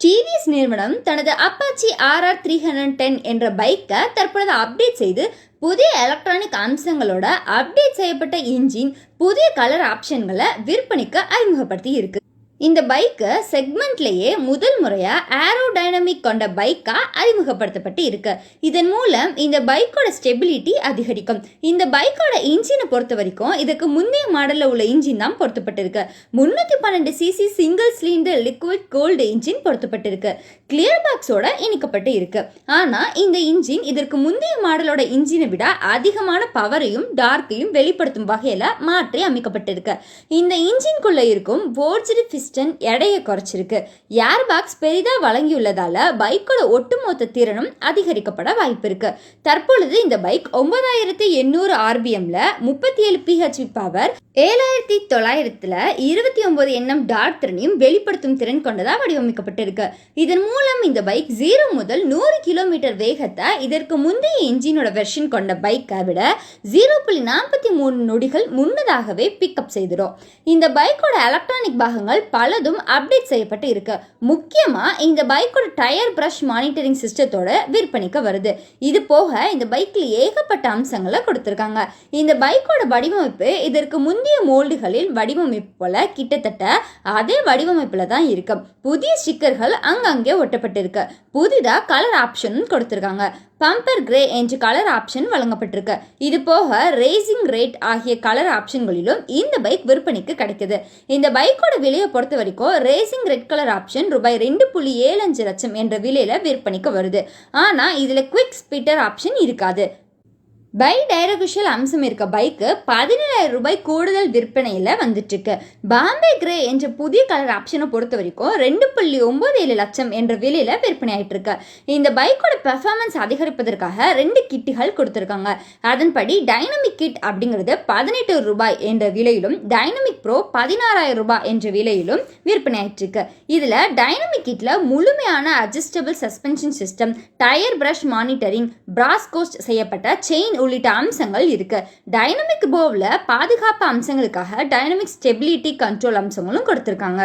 TVS நிறுவனம் தனது Apache RR three hundred ten என்ற பைக்கை தற்பொழுது அப்டேட் செய்து புதிய எலக்ட்ரானிக் அம்சங்களோட அப்டேட் செய்யப்பட்ட இன்ஜின் புதிய கலர் ஆப்ஷன்களை விற்பனைக்கு அறிமுகப்படுத்தி இருக்கு. இந்த பைக்கு செக்மெண்ட்லேயே முதல் முறையாக ஏரோ டைனமிக் கொண்ட பைக்காக அறிமுகப்படுத்தப்பட்டு இருக்கு. இதன் மூலம் இந்த பைக்கோட ஸ்டெபிலிட்டி அதிகரிக்கும். இந்த பைக்கோட இன்ஜினை பொறுத்த வரைக்கும் இதுக்கு முந்தைய மாடலில் உள்ள இன்ஜின் தான் பொருத்தப்பட்டிருக்கு. முந்நூற்றி பன்னெண்டு CC single cylinder liquid cooled engine பொருத்தப்பட்டிருக்கு. Clear பாக்ஸோட இணைக்கப்பட்டு இருக்கு. ஆனால் இந்த இன்ஜின் இதற்கு முந்தைய மாடலோட இன்ஜினை விட அதிகமான பவரையும் டார்க்கையும் வெளிப்படுத்தும் வகையில் மாற்றி அமைக்கப்பட்டிருக்கு. இந்த இன்ஜின்குள்ளே இருக்கும் போர்ஜரி பிஸ்டன் எடையை குறைச்சிருக்கு. ஏர் பாக்ஸ் பெரிதாக வழங்கியுள்ளதால பைக்கோட ஒட்டுமொத்த திறனும் அதிகரிக்கப்பட வாய்ப்பு இருக்கு. தற்பொழுது இந்த பைக் ஒன்பதாயிரத்தி எண்ணூறு ஆர்பிஎம்ல முப்பத்தி ஏழு பிஹெச்பி பவர் ஏழாயிரத்தி தொள்ளாயிரத்துல இருபத்தி ஒன்பது எண்ணம் டாட் திறனையும் வெளிப்படுத்தும் திறன் கொண்டதாக வடிவமைக்கப்பட்டிருக்கு. இதன் மூலம் இந்த பைக் ஜீரோ முதல் நூறு கிலோமீட்டர் வேகத்தை இதற்கு முந்தைய இன்ஜினோட வெர்ஷன் கொண்ட பைக்கை விட ஜீரோ புள்ளி நாற்பத்தி மூணு நொடிகள் முன்னதாகவே பிக்கப் செய்திடும். இந்த பைக்கோட எலக்ட்ரானிக் பாகங்கள் பலதும் அப்டேட் செய்யப்பட்டு இருக்கு. முக்கியமாக இந்த பைக்கோட டயர் பிரஷ் மானிட்டரிங் சிஸ்டத்தோட விற்பனைக்கு வருது. இது போக இந்த பைக்கில் ஏகப்பட்ட அம்சங்களை கொடுத்துருக்காங்க. இந்த பைக்கோட வடிவமைப்பு இதற்கு முந்தைய மோல்டுகளில் வடிவமைப்பு போல கிட்டத்தட்ட அதே வடிவமைப்பில் தான் இருக்கு. புதிய ஸ்டிக்கர்கள் அங்கங்கே ஒட்டப்பட்டிருக்கு. புதிதாக கலர் ஆப்ஷனும் கொடுத்துருக்காங்க. பம்பர் கிரே என்ற கலர் ஆப்ஷன் வழங்கப்பட்டிருக்கு. இது போக ரேசிங் ரேட் ஆகிய கலர் ஆப்ஷன்களிலும் இந்த பைக் விற்பனைக்கு கிடைக்குது. இந்த பைக்கோட விலையை பொறுத்த வரைக்கும் ரேசிங் ரெட் கலர் ஆப்ஷன் ரூபாய் ரெண்டு புள்ளி ஏழு அஞ்சு லட்சம் என்ற விலையில விற்பனைக்கு வருது. ஆனால் இதில் குவிக் ஸ்பீட்டர் ஆப்ஷன் இருக்காது. பை டைரகுஷல் அம்சம் இருக்க பைக்கு பதினேழாயிரம் ரூபாய் கூடுதல் விற்பனையில் வந்துட்டுருக்கு. பாம்பே கிரே என்ற புதிய கலர் ஆப்ஷனை பொறுத்த வரைக்கும் ரெண்டு புள்ளி ஒம்பது ஏழு லட்சம் என்ற விலையில் விற்பனை ஆகிட்டுருக்கு இந்த பைக்கோட பெர்ஃபார்மன்ஸ் அதிகரிப்பதற்காக ரெண்டு கிட்டுகள் கொடுத்துருக்காங்க. அதன்படி டைனமிக் கிட் அப்படிங்கிறது பதினெட்டு ரூபாய் என்ற விலையிலும் டைனமிக் ப்ரோ பதினாறாயிரம் ரூபாய் என்ற விலையிலும் விற்பனை இதில் டைனமிக் கிட்டில் முழுமையான adjustable suspension system tyre pressure monitoring brass coated செய்யப்பட்ட செயின் உள்ளிட்ட அம்சங்கள் இருக்கு. டைனமிக் போவில் பாதுகாப்பு அம்சங்களுக்காக டைனமிக் ஸ்டெபிலிட்டி கண்ட்ரோல் அம்சங்களும் கொடுத்துருக்காங்க.